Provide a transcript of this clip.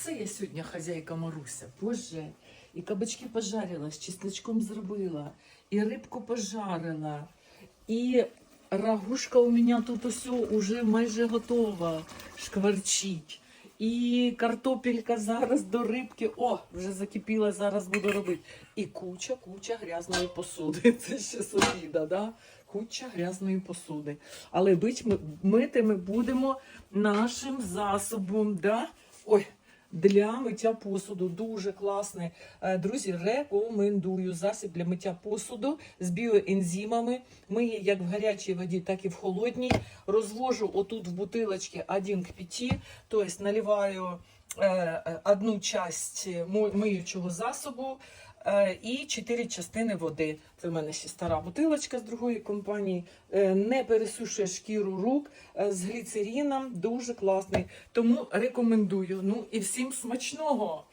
Оце я сьогодні хазяйка Маруся. Боже. І кабачки пожарила, з чесночком зробила, і рибку пожарила, і рагушка у мене тут усе уже майже готова, шкварчить. І картопелька зараз до рибки. О, вже закипіла, зараз буду робити. І куча, куча грязної посуди. Це ще з обіда, да? Куча грязної посуди. Але бить ми, мити ми будемо нашим засобом. Да? Ой, для миття посуду. Дуже класний. Е, Друзі, рекомендую засіб для миття посуду з біоензимами. Миє як в гарячій воді, так і в холодній. Розвожу отут в бутилочці 1 к 5, тобто наливаю е, е, одну часть миючого засобу і 4 частини води. Це в мене ще стара бутилочка з другої компанії. Е, Не пересушує шкіру рук е, з гліцеріном. Дуже класний. Тому рекомендую. Ну і всім смачного.